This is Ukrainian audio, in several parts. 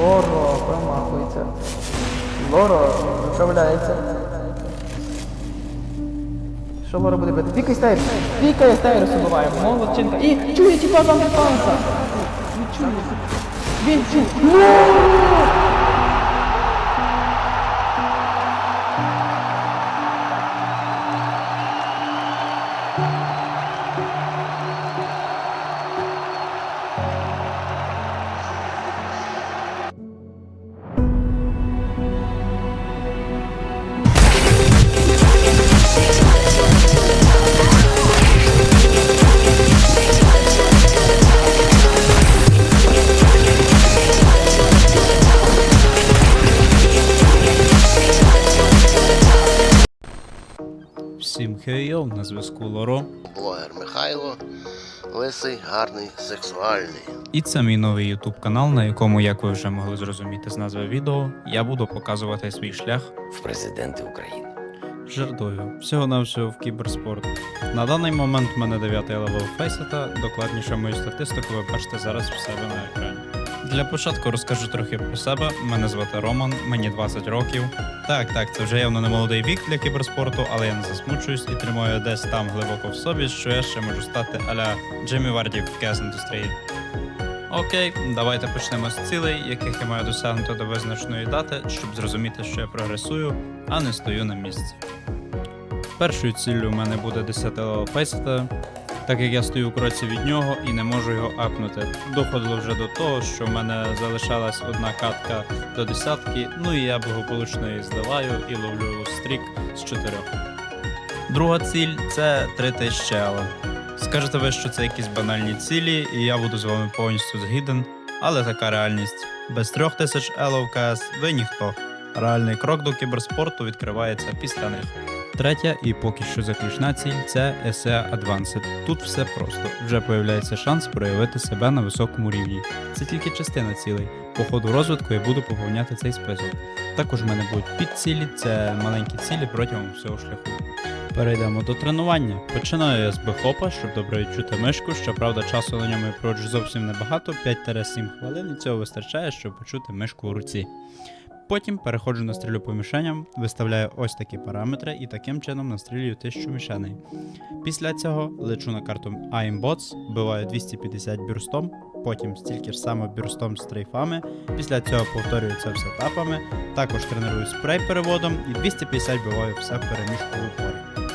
Лоро промахується. Лоро виправляється. Що Лоро буде бити? Пікай стайр! Пікає стайр забиває. Молодчинка. І чує тіпа там панса. Він чує. Він чує. Всім на зв'язку Лоро. блогер Михайло, лисий, гарний, сексуальний. І це мій новий YouTube канал, на якому, як ви вже могли зрозуміти з назви відео, я буду показувати свій шлях в президенти України. жартою, всього навсього в кіберспорт. На даний момент в мене 9 левел фейсета, докладніше мою статистику ви бачите зараз в себе на екрані. Для початку розкажу трохи про себе. Мене звати Роман, мені 20 років. Так, так, це вже явно не молодий вік для кіберспорту, але я не засмучуюсь і тримаю десь там глибоко в собі, що я ще можу стати аля Джиммі Варді в кез індустрії. Окей, давайте почнемо з цілей, яких я маю досягнути до визначеної дати, щоб зрозуміти, що я прогресую, а не стою на місці. Першою ціллю у мене буде 10 левел фейсета, так як я стою у кроці від нього і не можу його апнути. Доходило вже до того, що в мене залишалась одна катка до десятки, ну і я благополучно її зливаю і ловлю стрік з чотирьох. Друга ціль це 3000 ела. Скажете ви, що це якісь банальні цілі, і я буду з вами повністю згіден, але така реальність. Без 3000 elo в КС ви ніхто. Реальний крок до кіберспорту відкривається після них. Третя і поки що заключна ціль це ESEA Advanced. Тут все просто. Вже появляється шанс проявити себе на високому рівні. Це тільки частина цілей. По ходу розвитку я буду поповняти цей список. Також в мене будуть підцілі, це маленькі цілі протягом всього шляху. Перейдемо до тренування. Починаю я з бехопа, щоб добре відчути мишку. Щоправда, часу на ньому я проводжу зовсім небагато, 5-7 хвилин, і цього вистачає, щоб почути мишку у руці. Потім переходжу на стрілю по мішеням, виставляю ось такі параметри і таким чином настрілюю 1000 мішеней. Після цього лечу на карту Aimbots, вбиваю 250 бюрстом, потім стільки ж саме бюрстом з стрейфами. Після цього повторюю це все тапами, також треную спрей переводом і 250 вбиваю все в переміжку в упорі.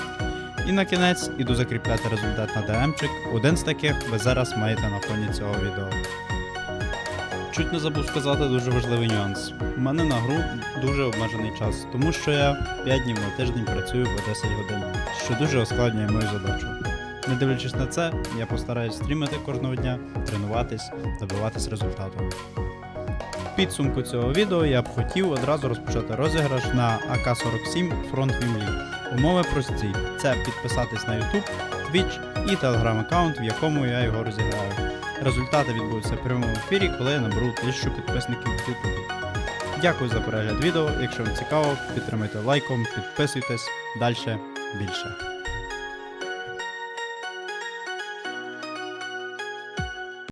І на кінець іду закріпляти результат на ДМчик. Один з таких ви зараз маєте на фоні цього відео. Чуть не забув сказати дуже важливий нюанс. У мене на гру дуже обмежений час, тому що я 5 днів на тиждень працюю по 10 годин, що дуже ускладнює мою задачу. Не дивлячись на це, я постараюсь стрімити кожного дня, тренуватись, добиватись результату. В підсумку цього відео я б хотів одразу розпочати розіграш на АК-47 Front Вімлі. Умови прості: це підписатись на YouTube, Twitch і Telegram аккаунт, в якому я його розіграю. Результати відбудуться в прямому ефірі, коли я наберу 1000 підписників в YouTube. Дякую за перегляд відео. Якщо вам цікаво, підтримайте лайком, підписуйтесь. Далі більше.